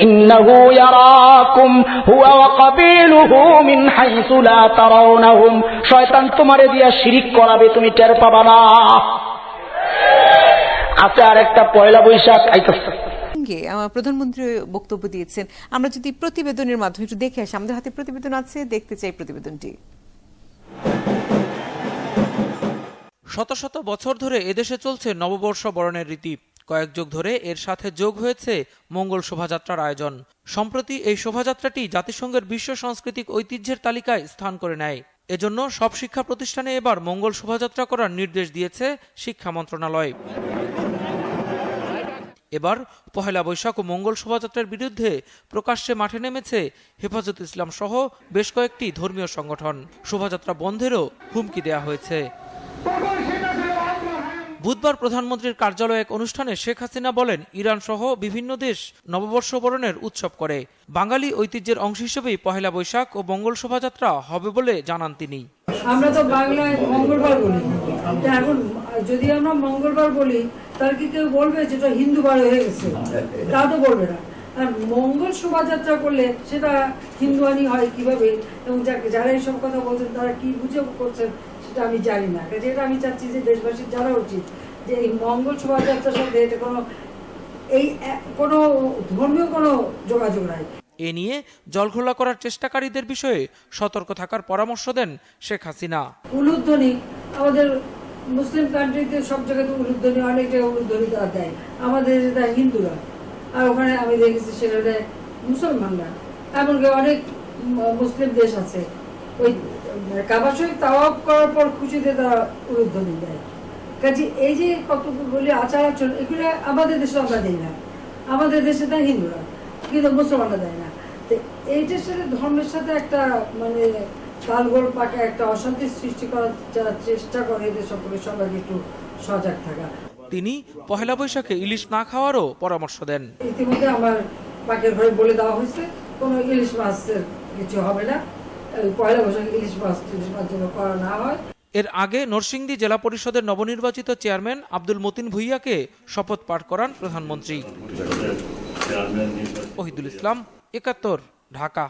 إنه يراكم هو وقبيله من حيث لا ترونهم শয়তান তোমারে দিয়া শিরিক করাবে তুমি টের পাবা না আছে আর একটা পয়লা বৈশাখ আইতেছে সঙ্গে আহ, প্রধানমন্ত্রী বক্তব্য দিয়েছেন আমরা যদি প্রতিবেদনের মাধ্যমে একটু দেখে আসি আমাদের হাতে প্রতিবেদন আছে দেখতে চাই প্রতিবেদনটি শত শত বছর ধরে এদেশে চলছে নববর্ষ বরণের রীতি কয়েক যুগ ধরে এর সাথে যোগ হয়েছে মঙ্গল শোভাযাত্রার আয়োজন। সম্প্রতি এই শোভাযাত্রাটি জাতিসংঘের বিশ্ব সাংস্কৃতিক ঐতিহ্যের তালিকায় স্থান করে নেয়। এজন্য সব শিক্ষা প্রতিষ্ঠানে এবার মঙ্গল শোভাযাত্রা করার নির্দেশ দিয়েছে শিক্ষা মন্ত্রণালয়। এবার পহেলা বৈশাখ ও মঙ্গল শোভাযাত্রার বিরুদ্ধে প্রকাশ্যে মাঠে নেমেছে হেফাজত ইসলাম সহ বেশ কয়েকটি ধর্মীয় সংগঠন। শোভাযাত্রা বন্ধেরও হুমকি দেয়া হয়েছে। বুধবার প্রধানমন্ত্রীর কার্যালয়ে এক অনুষ্ঠানে শেখ হাসিনা বলেন, ইরান সহ বিভিন্ন দেশ নববর্ষ বরণের উৎসব করে। বাঙালি ঐতিহ্যের অংশ হিসেবেই পহেলা বৈশাখ ও মঙ্গল শোভাযাত্রা হবে বলে জানান তিনি। আমরা তো বাংলায় মঙ্গলবার বলি। এখন যদি আমরা মঙ্গলবার বলি তার কি কেউ বলবে যেটা হিন্দু বার হয়ে গেছে? তা তো বলবে না। আর মঙ্গল শোভাযাত্রা করলে সেটা হিন্দুয়ানি হয় কীভাবে? এবং যারা এইসব কথা বলছেন, তারা কি বুঝে করছেন? সেটা আমি জানি না। কাজে এটা আমি চাচ্ছি যে দেশবাসীর জানা উচিত যে এই মঙ্গল শোভাযাত্রার সাথে এটা কোনো এই কোনো ধর্মীয় কোনো যোগাযোগ নাই। এ নিয়ে জলঘোলা করার চেষ্টাকারীদের বিষয়ে সতর্ক থাকার পরামর্শ দেন শেখ হাসিনা। উলুধ্বনি আমাদের মুসলিম কান্ট্রিতে সব জায়গাতে উলুধ্বনি অনেক জায়গায় উলুধ্বনি তারা দেয় আমাদের এটা হিন্দুরা আর ওখানে আমি দেখেছি সেটা মুসলমানরা এমনকি অনেক মুসলিম দেশ আছে। ওই কাবা শরীফ তাওয়াফ করার পর খুশিতে তারা দেয় কাজে এই যে কতগুলি আচার আচরণ এগুলো আমাদের দেশে আমরা দিই না। আমাদের দেশে দেয় হিন্দুরা কিন্তু মুসলমানরা দেয় না। তো এইটার সাথে ধর্মের সাথে একটা মানে তালগোল পাকে একটা সৃষ্টি করার যারা চেষ্টা করে এদের সবাই একটু সজাগ থাকা। তিনি পহেলা বৈশাখে ইলিশ না খাওয়ারও পরামর্শ দেন। ইতিমধ্যে আমার পাকের ঘরে বলে দেওয়া হয়েছে কোনো ইলিশ মাছের কিছু হবে না। পয়লা বৈশাখ ইলিশ মাছ টিলিশ মাছ যেন করা না হয়। এর আগে নরসিংদী জেলা পরিষদের নবনির্বাচিত চেয়ারম্যান আব্দুল মতিন ভুইয়াকে শপথ পাঠ করান প্রধানমন্ত্রী। ওহিদুল ইসলাম একাত্তর ঢাকা।